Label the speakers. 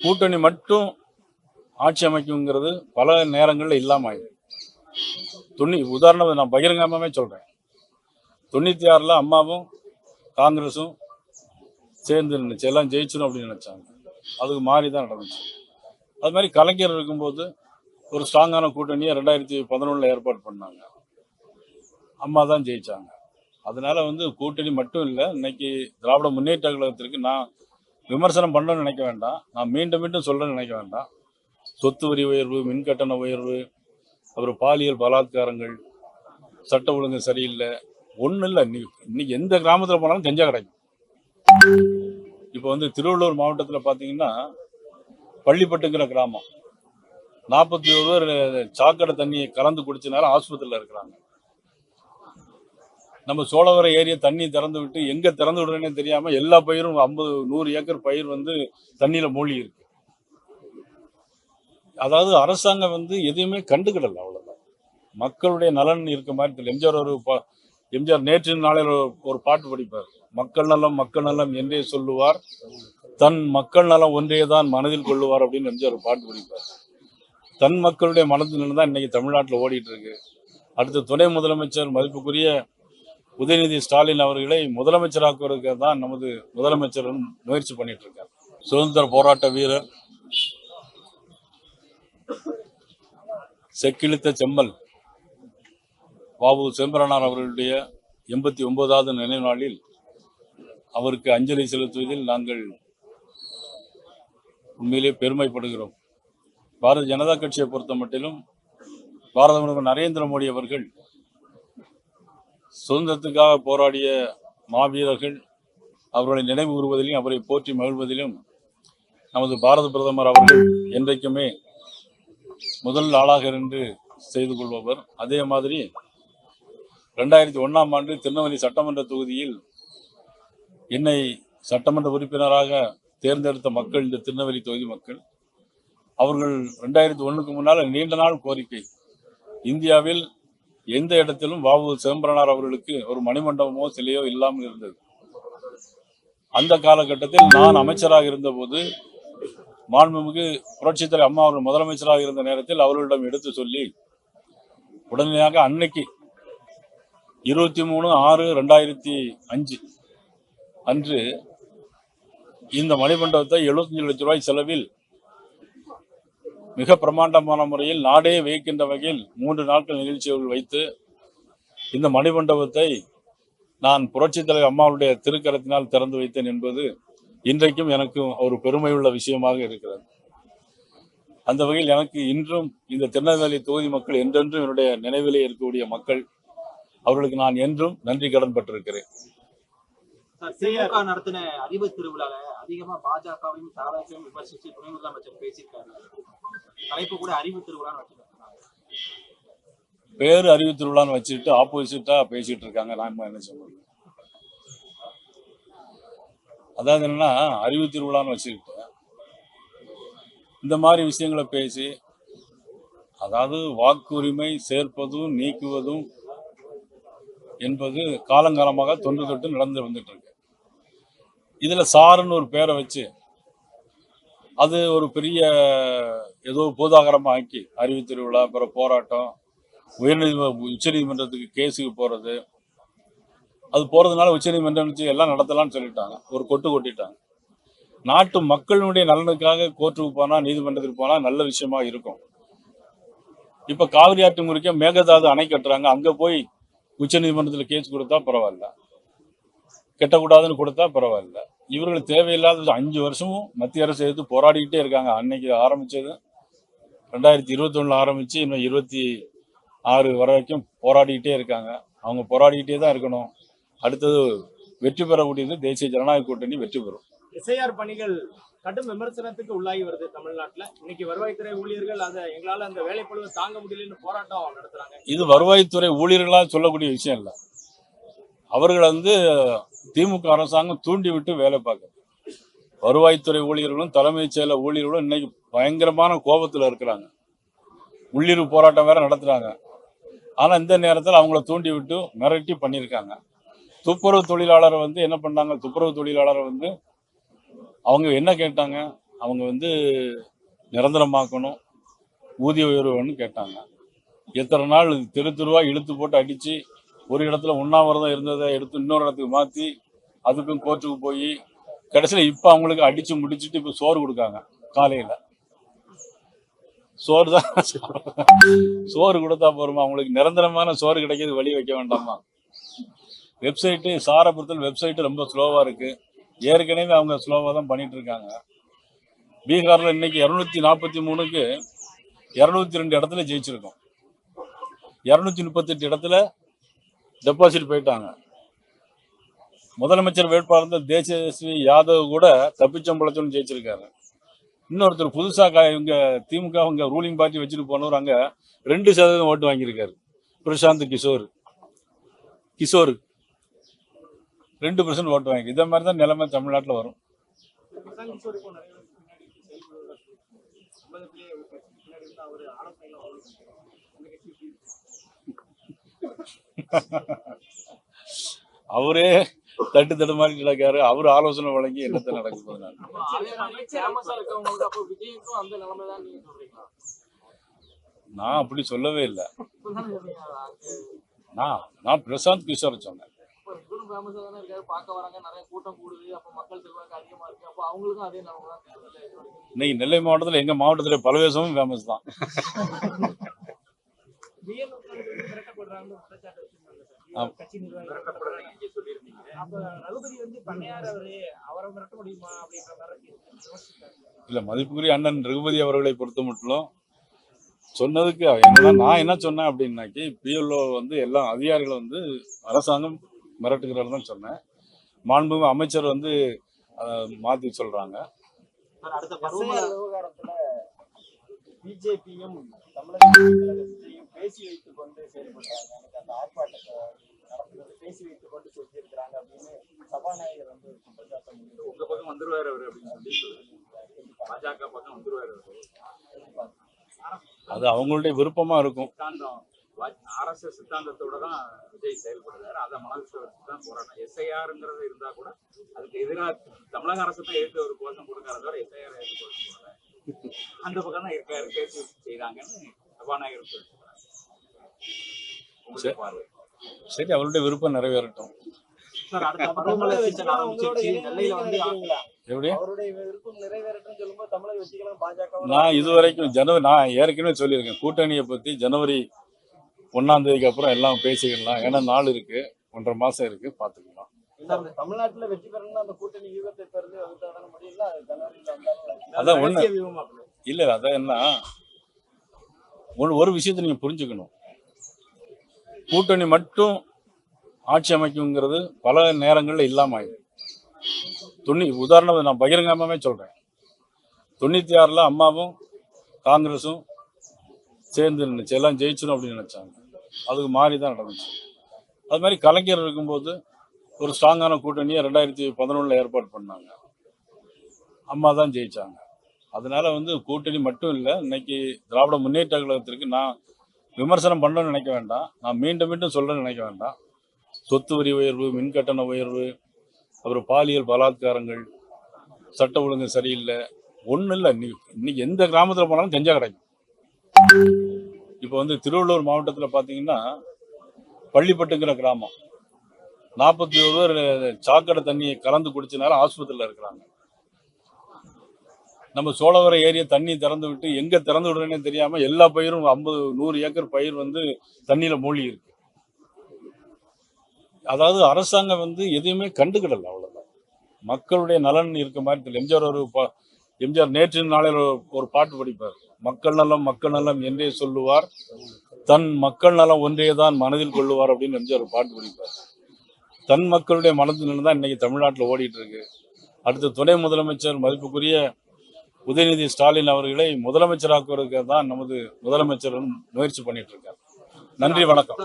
Speaker 1: கூட்டணி மட்டும் ஆட்சி அமைக்குங்கிறது பல நேரங்களில் இல்லாமல் ஆயிடுது தொண்ணூ உதாரணம் நான் பகிரங்கமாவே சொல்கிறேன் தொண்ணூற்றி ஆறில் அம்மாவும் காங்கிரஸும் சேர்ந்து நின்றுச்சு எல்லாம் ஜெயிச்சிடும் அப்படின்னு நினச்சாங்க. அதுக்கு மாறி தான் நடந்துச்சு. அது மாதிரி கலைஞர் இருக்கும்போது ஒரு ஸ்ட்ராங்கான கூட்டணியை ரெண்டாயிரத்தி பதினொன்றில் ஏற்பாடு பண்ணாங்க. அம்மா தான் ஜெயிச்சாங்க. அதனால் வந்து கூட்டணி மட்டும் இல்லை இன்னைக்கு திராவிட முன்னேற்ற கழகத்திற்கு நான் விமர்சனம் பண்ணணும்னு நினைக்க வேண்டாம். நான் மீண்டும் மீண்டும் சொல்றேன்னு நினைக்க வேண்டாம். சொத்து வரி உயர்வு மின்கட்டண உயர்வு அப்புறம் பாலியல் பலாத்காரங்கள் சட்ட ஒழுங்கு சரியில்லை. ஒன்றும் இல்லை. இன்னைக்கு இன்னைக்கு எந்த கிராமத்தில் போனாலும் கெஞ்சா கிடைக்கும். இப்போ வந்து திருவள்ளூர் மாவட்டத்தில் பார்த்தீங்கன்னா பள்ளிப்பட்டுங்கிற கிராமம். நாற்பத்தி ஒரு பேர் சாக்கடை தண்ணியை கலந்து குடிச்சனால ஆஸ்பத்திரியில் இருக்கிறாங்க. நம்ம சோழவர ஏரியா தண்ணி திறந்து விட்டு எங்கே திறந்து விடுறேனே தெரியாமல் எல்லா பயிரும் ஐம்பது நூறு ஏக்கர் பயிர் வந்து தண்ணியில் மூழ்கி இருக்கு. அதாவது அரசாங்கம் வந்து எதையுமே கண்டுக்கிடல அவ்வளவுதான். மக்களுடைய நலன் இருக்க மாதிரி தெரியல. எம்ஜிஆர் ஒரு பா- எம்ஜிஆர் நேற்று நாளையில் ஒரு- பாட்டு படிப்பார். மக்கள் நலம் மக்கள் நலம் என்றே சொல்லுவார். தன் மக்கள் நலம் ஒன்றே தான் மனதில் கொள்ளுவார் அப்படின்னு எம்ஜிஆர் பாட்டு படிப்பார். தன் மக்களுடைய மனதில் தான் இன்னைக்கு தமிழ்நாட்டில் ஓடிட்டு இருக்கு. அடுத்த துணை முதலமைச்சர் மதிப்புக்குரிய உதயநிதி ஸ்டாலின் அவர்களை முதலமைச்சராக்குவதற்கு தான் நமது முதலமைச்சரும் முயற்சி பண்ணிட்டு இருக்கார் சுதந்திர போராட்ட வீரர் செக்கிழித்த செம்மல் பாபு சிதம்பரனார் அவர்களுடைய எண்பத்தி ஒன்பதாவது நினைவு நாளில் அவருக்கு அஞ்சலி செலுத்துவதில் நாங்கள் உண்மையிலே பெருமைப்படுகிறோம். பாரதிய ஜனதா கட்சியை பொறுத்த மட்டிலும் பாரத பிரதமர் நரேந்திர மோடி அவர்கள் சுதந்திரத்துக்காக போராடிய மாவீரர்கள் அவர்களை நினைவு கூறுவதிலும் அவரை போற்றி மகிழ்வதிலும் நமது பாரத பிரதமர் அவர்கள் என்றைக்குமே முதல் ஆளாக இருந்து செய்து கொள்பவர். அதே மாதிரி ரெண்டாயிரத்தி ஒண்ணாம் ஆண்டு திருநெல்வேலி சட்டமன்ற தொகுதியில் என்னை சட்டமன்ற உறுப்பினராக தேர்ந்தெடுத்த மக்கள் இந்த திருநெல்வேலி தொகுதி மக்கள். அவர்கள் ரெண்டாயிரத்தி ஒண்ணுக்கு முன்னால் நீண்ட நாள் கோரிக்கை. இந்தியாவில் எந்த இடத்திலும் வாவு சிதம்பரனார் அவர்களுக்கு ஒரு மணிமண்டபமோ சிலையோ இல்லாமல் இருந்தது. அந்த காலகட்டத்தில் நான் அமைச்சராக இருந்தபோது மாண்புமிகு புரட்சித்துறை அம்மா அவர்கள் முதலமைச்சராக இருந்த நேரத்தில் அவர்களிடம் எடுத்து சொல்லி உடனடியாக அன்னைக்கு இருபத்தி மூணு ஆறு ரெண்டாயிரத்தி அஞ்சு அன்று இந்த மணிமண்டபத்தை எழுபத்தஞ்சு லட்ச ரூபாய் செலவில் மிக பிரமாண்டமான முறையில் நாடே வியக்கின்ற வகையில் மூன்று நாட்கள் நிகழ்ச்சிகள் வைத்து இந்த மணிமண்டபத்தை நான் புரட்சித் தலைவர் அம்மாவுடைய திருக்கரத்தினால் திறந்து வைத்தேன் என்பது இன்றைக்கும் எனக்கு ஒரு பெருமையுள்ள விஷயமாக இருக்கிறது. அந்த வகையில் எனக்கு இன்றும் இந்த திருநெல்வேலி தொகுதி மக்கள் என்றென்றும் என்னுடைய நினைவிலே இருக்கக்கூடிய மக்கள் அவர்களுக்கு நான் என்றும் நன்றி கடன் பட்டிருக்கிறேன்
Speaker 2: திமுக நடத்தின அறிவு திருவிழால அதிகமா பாஜகவையும் விமர்சிச்சு துணை முதலமைச்சர் பேசியிருக்காரு. தலைப்பு கூட அறிவு திருவிழான்னு
Speaker 1: பேரு அறிவு திருவிழான்னு வச்சுட்டு ஆப்போசிட்டா பேசிட்டு இருக்காங்க. நான் என்ன சொல்ல முடியும் அதாவது என்னன்னா அறிவு திருவிழான்னு வச்சுக்கிட்டு இந்த மாதிரி விஷயங்களை பேசி அதாவது வாக்குரிமை சேர்ப்பதும் நீக்குவதும் என்பது காலங்காலமாக தொன்று தொட்டு நடந்து வந்துட்டு இருக்கு. இதுல சாருன்னு ஒரு பேரை வச்சு அது ஒரு பெரிய ஏதோ பூதாகரமாக ஆக்கி அறிவு திருவிழா அப்புறம் போராட்டம் உயர்நீதிம உச்சநீதிமன்றத்துக்கு கேஸுக்கு போகிறது அது போகிறதுனால உச்சநீதிமன்றம் வச்சு எல்லாம் நடத்தலாம்னு சொல்லிட்டாங்க. ஒரு கொட்டு கொட்டிட்டாங்க. நாட்டு மக்களுடைய நலனுக்காக கோர்ட்டுக்கு போனால் நீதிமன்றத்துக்கு போனால் நல்ல விஷயமா இருக்கும். இப்போ காவிரி ஆற்று முறிக்க மேகதாது அணை கட்டுறாங்க. அங்கே போய் உச்சநீதிமன்றத்தில் கேஸ் கொடுத்தா பரவாயில்ல. கெட்டக்கூடாதுன்னு கொடுத்தா பரவாயில்ல. இவர்கள் தேவையில்லாத அஞ்சு வருஷமும் மத்திய அரசு எடுத்து போராடிக்கிட்டே இருக்காங்க. அன்னைக்கு ஆரம்பிச்சது ரெண்டாயிரத்தி இருபத்தி ஆரம்பிச்சு இன்னும் இருபத்தி ஆறு வரைக்கும் போராடிக்கிட்டே இருக்காங்க. அவங்க போராடிக்கிட்டே தான் இருக்கணும். அடுத்தது வெற்றி பெறக்கூடியது தேசிய ஜனநாயக கூட்டணி வெற்றி பெறும்.
Speaker 3: எஸ்ஐஆர் பணிகள் கடும் விமர்சனத்துக்கு உள்ளாகி வருது தமிழ்நாட்டுல. இன்னைக்கு வருவாய்த்துறை ஊழியர்கள் அதை எங்களால அந்த வேலைப்பழுவை தாங்க முடியலன்னு போராட்டம் நடத்துறாங்க.
Speaker 1: இது வருவாய்த்துறை ஊழியர்களால் சொல்லக்கூடிய விஷயம் இல்லை. அவர்கள் வந்து திமுக அரசாங்கம் தூண்டி விட்டு வேலை பார்க்குது. வருவாய்த்துறை ஊழியர்களும் தலைமைச் செயல ஊழியர்களும் இன்னைக்கு பயங்கரமான கோபத்தில் இருக்கிறாங்க. உள்ளிருப்பு போராட்டம் வேற நடத்துகிறாங்க ஆனால் இந்த நேரத்தில் அவங்கள தூண்டி விட்டு மிரட்டி பண்ணியிருக்காங்க. துப்புரவு தொழிலாளரை வந்து என்ன பண்ணாங்க? துப்புரவு தொழிலாளரை வந்து அவங்க என்ன கேட்டாங்க? அவங்க வந்து நிரந்தரமாக்கணும் ஊதிய உயர்வுன்னு கேட்டாங்க. எத்தனை நாள் தெரு தெருவா இழுத்து போட்டு அடித்து ஒரு இடத்துல உண்ணாவிரதம் இருந்ததை எடுத்து இன்னொரு இடத்துக்கு மாற்றி அதுக்கும் கோர்ட்டுக்கு போய் கடைசியில் இப்போ அவங்களுக்கு அடித்து முடிச்சுட்டு இப்போ சோறு கொடுக்காங்க காலையில். சோறு தான். சோறு கொடுத்தா போருமா அவங்களுக்கு நிரந்தரமான சோறு கிடைக்கிறது வழி வைக்க வேண்டாமா? வெப்சைட்டு சாரை பொறுத்தல் வெப்சைட்டு ரொம்ப ஸ்லோவாக இருக்குது ஏற்கனவே அவங்க ஸ்லோவாக தான் பண்ணிட்டு இருக்காங்க. பீகாரில் இன்னைக்கு இரநூத்தி நாற்பத்தி மூணுக்கு இரநூத்தி ரெண்டு இடத்துல ஜெயிச்சிருக்கோம். இரநூத்தி முப்பத்தெட்டு இடத்துல டெபாசிட் போயிட்டாங்க. முதலமைச்சர் வேட்பாளர் தேஜஸ்வி யாதவ் கூட தப்பிச்சம்பளத்தோடு ஜெயிச்சிருக்காரு. இன்னொருத்தர் புதுசாக இவங்க திமுக அவங்க ரூலிங் பார்ட்டி வச்சுட்டு போனவர் அங்கே ரெண்டு சதவீதம் ஓட்டு வாங்கியிருக்காரு. பிரசாந்த் கிஷோர். கிஷோர் ரெண்டு பர்சன்ட் ஓட்டு வாங்கி இதே மாதிரி தான் நிலைமை தமிழ்நாட்டில் வரும்.
Speaker 3: அவர்
Speaker 1: தட்டு மாதிரி கிடக்காரு அவர் ஆலோசனை வழங்கி என்னத்தை நடக்க போகுது? நான் அப்படி சொல்லவே இல்லை. நான் நான் பிரசாந்த் கிஷோர் சொன்னேன். இன்னைக்கு நெல்லை மாவட்டத்தில் எங்கள் மாவட்டத்தில் பலவேசமும் ஃபேமஸ் தான். இல்லை மதிப்புக்குரிய அண்ணன் ரகுபதி அவர்களை பொறுத்த மட்டும் சொன்னதுக்கு என்னன்னா நான் என்ன சொன்னேன் அப்படின்னாக்கி பிஎல்ஓ வந்து எல்லா அதிகாரிகளும் வந்து அரசாங்கம் மிரட்டுகிறார் தான் சொன்னேன். மாண்புமிகு அமைச்சர் வந்து மாத்தி சொல்றாங்க.
Speaker 4: பிஜேபியும் தமிழக பேசி வைத்துக் கொண்டு அந்த ஆர்ப்பாட்டத்தை பேசி வைத்துக் கொண்டு செஞ்சிருக்கிறாங்க அப்படின்னு சபாநாயகர் வந்து குற்றச்சாட்டை முன்வைக்கிறார்.
Speaker 5: உங்க பக்கம் வந்துருவாரு அவரு அப்படின்னு சொல்லி பாஜக பக்கம் வந்துருவாரு அவரு.
Speaker 1: அது அவங்களுடைய விருப்பமா இருக்கும்.
Speaker 5: ஆர்எஸ்எஸ் சித்தாந்தத்தோட தான் விஜய் செயல்படுறாரு. அதை மனசு தான் போராட்டம் எஸ்ஐஆருங்கிறது இருந்தா கூட அதுக்கு எதிராக தமிழக அரசு தான் எடுத்து ஒரு கோஷம் கொடுக்கறத தவிர எஸ்ஐஆர் எடுத்து கோஷம் கொடுக்கல அந்த பக்கம் தான் இருக்காரு. பேசி வச்சு செய்றாங்கன்னு சபாநாயகர் பார்வை.
Speaker 1: சரி அவருடைய விருப்பம் நிறைவேறட்டும் நான் இதுவரைக்கும் ஜனவரி நான் ஏற்கனவே சொல்லியிருக்கேன் கூட்டணியை பத்தி ஜனவரி ஒன்னாம் தேதிக்கு அப்புறம் எல்லாம் பேசிக்கலாம். ஏன்னா நாள் இருக்கு ஒன்றரை மாசம் இருக்கு பாத்துக்கலாம்
Speaker 4: தமிழ்நாட்டுல வெற்றி பெறணும்னா அந்த கூட்டணி முடியல
Speaker 1: அதான் ஒண்ணு. இல்ல அதான் என்ன? ஒரு ஒரு விஷயத்தை நீங்க புரிஞ்சுக்கணும். கூட்டணி மட்டும் ஆட்சி அமைக்குங்கிறது பல நேரங்களில் இல்லாமல் ஆயிடுது தொண்ணூ உதாரணம் நான் பகிரங்கமாவே சொல்கிறேன் தொண்ணூற்றி ஆறில் அம்மாவும் காங்கிரஸும் சேர்ந்து நின்றுச்சு எல்லாம் ஜெயிச்சிடும் அப்படின்னு நினைச்சாங்க. அதுக்கு மாறி தான் நடந்துச்சு. அது மாதிரி கலைஞர் இருக்கும்போது ஒரு ஸ்ட்ராங்கான கூட்டணியை ரெண்டாயிரத்தி பதினொன்றில் ஏற்பாடு பண்ணாங்க. அம்மா தான் ஜெயித்தாங்க அதனால் வந்து கூட்டணி மட்டும் இல்லை இன்னைக்கு திராவிட முன்னேற்ற கழகத்திற்கு நான் விமர்சனம் பண்ணணும்னு நினைக்க வேண்டாம். நான் மீண்டும் மீண்டும் சொல்கிறேன்னு நினைக்க வேண்டாம். சொத்து வரி உயர்வு மின்கட்டண உயர்வு அப்புறம் பாலியல் பலாத்காரங்கள் சட்ட ஒழுங்கு சரியில்லை. ஒன்றும் இல்லை. இன்னைக்கு இன்னைக்கு எந்த கிராமத்தில் போனாலும் கஞ்சா கிடைக்கும். இப்போ வந்து திருவள்ளூர் மாவட்டத்தில் பார்த்தீங்கன்னா பள்ளிப்பட்டுங்கிற கிராமம். நாற்பத்தி ஒரு பேர் சாக்கடை தண்ணியை கலந்து குடிச்சனால ஆஸ்பத்திரியில் இருக்கிறாங்க. நம்ம சோழவர ஏரியா தண்ணி திறந்து விட்டு எங்கே திறந்து விடுறேனே தெரியாமல் எல்லா பயிரும் ஐம்பது நூறு ஏக்கர் பயிர் வந்து தண்ணியில மூழ்கி இருக்கு. அதாவது அரசாங்கம் வந்து எதையுமே கண்டுக்கிடல அவ்வளோதான் மக்களுடைய நலன் இருக்க மாதிரி தெரியல. எம்ஜிஆர் ஒரு பா- எம்ஜிஆர் நேற்று நாளையில் ஒரு- ஒரு பாட்டு படிப்பார். மக்கள் நலம் மக்கள் நலம் என்றே சொல்லுவார். தன் மக்கள் நலம் ஒன்றே தான் மனதில் கொள்ளுவார் அப்படின்னு எம்ஜிஆர் ஒரு பாட்டு படிப்பார். தன் மக்களுடைய மனதில் தான் இன்னைக்கு தமிழ்நாட்டில் ஓடிட்டு இருக்கு. அடுத்து துணை முதலமைச்சர் மதிப்புக்குரிய உதயநிதி ஸ்டாலின் அவர்களை முதலமைச்சராக்குவதற்கு தான் நமது முதலமைச்சர் முயற்சி பண்ணிட்டு இருக்கார். நன்றி வணக்கம்.